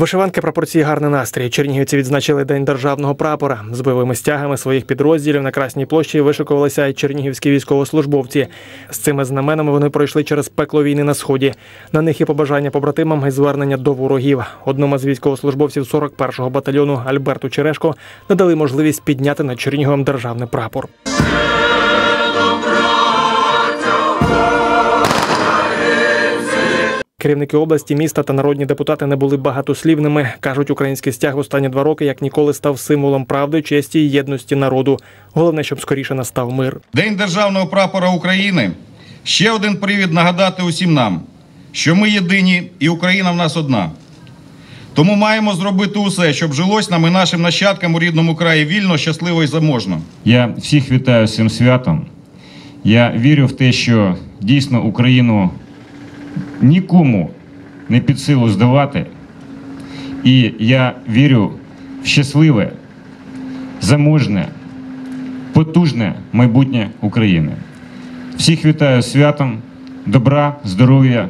Вишиванки прапорці гарний настрій. Чернігівці відзначили День державного прапора. З бойовими стягами своїх підрозділів на Красній площі вишикувалися й чернігівські військовослужбовці. З цими знаменами вони пройшли через пекло війни на сході. На них і побажання побратимам і звернення до ворогів. Одному з військовослужбовців 41-го батальйону Альберту Черешко надали можливість підняти над Черніговом державний прапор. Керівники області, міста та народні депутати не були багатослівними. кажуть, український стяг останні два роки як ніколи став символом правди, честі і єдності народу. Головне, щоб скоріше настав мир. День державного прапора України ще один привід нагадати усім нам, що ми єдині і Україна в нас одна. Тому маємо зробити усе, щоб жилось нам і нашим нащадкам у рідному краї вільно, щасливо і заможно. Я всіх вітаю з цим святом. Я вірю в те, що дійсно Україну нікому не під силу здавати. І я вірю в щасливе, заможне, потужне майбутнє України. Всіх вітаю святом, добра, здоров'я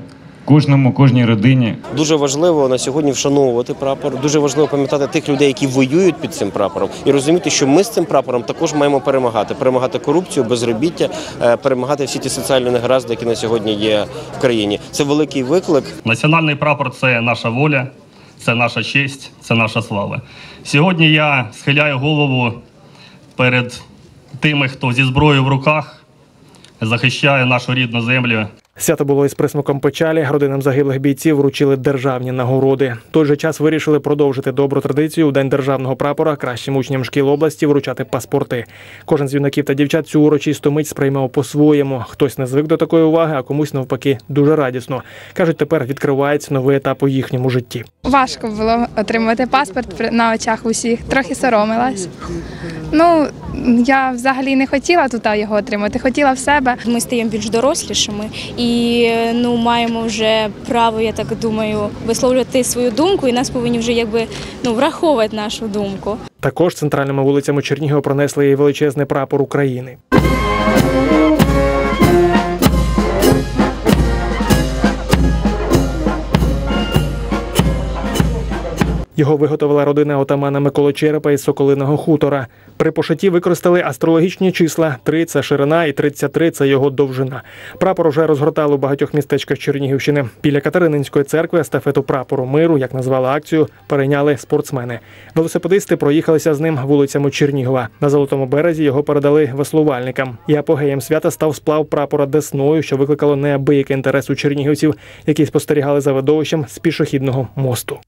кожному, кожній родині. Дуже важливо на сьогодні вшановувати прапор. Дуже важливо пам'ятати тих людей, які воюють під цим прапором, і розуміти, що ми з цим прапором також маємо перемагати, перемагати корупцію, безробіття, е, перемагати всі ті соціальні негаразди, які на сьогодні є в країні. Це великий виклик. Національний прапор це наша воля, це наша честь, це наша слава. Сьогодні я схиляю голову перед тими, хто зі зброєю в руках захищає нашу рідну землю. Свято було із присмаком печалі. Родинам загиблих бійців вручили державні нагороди. В той же час вирішили продовжити добру традицію у день державного прапора кращим учням шкіл області вручати паспорти. Кожен з юнаків та дівчат цю урочисту мить сприймав по-своєму. Хтось не звик до такої уваги, а комусь навпаки дуже радісно. кажуть, тепер відкривається новий етап у їхньому житті. Важко було отримати паспорт на очах усіх, трохи соромилась. Ну, я взагалі не хотіла тут його отримати, хотіла в себе. Ми стаємо більш дорослішими і ну маємо вже право, я так думаю, висловлювати свою думку, і нас повинні вже якби ну враховувати нашу думку. Також центральними вулицями Чернігова пронесли величезний прапор України. Його виготовила родина отамана Миколи Черепа із Соколиного хутора. При пошиті використали астрологічні числа: 3 – це ширина і 33 – це його довжина. Прапор уже розгортали у багатьох містечках Чернігівщини. Біля Катерининської церкви естафету прапору миру, як назвали акцію, перейняли спортсмени. Велосипедисти проїхалися з ним вулицями Чернігова. На золотому березі його передали веслувальникам. І апогеєм свята став сплав прапора десною, що викликало неабиякий інтерес у чернігівців, які спостерігали за видовищем з пішохідного мосту.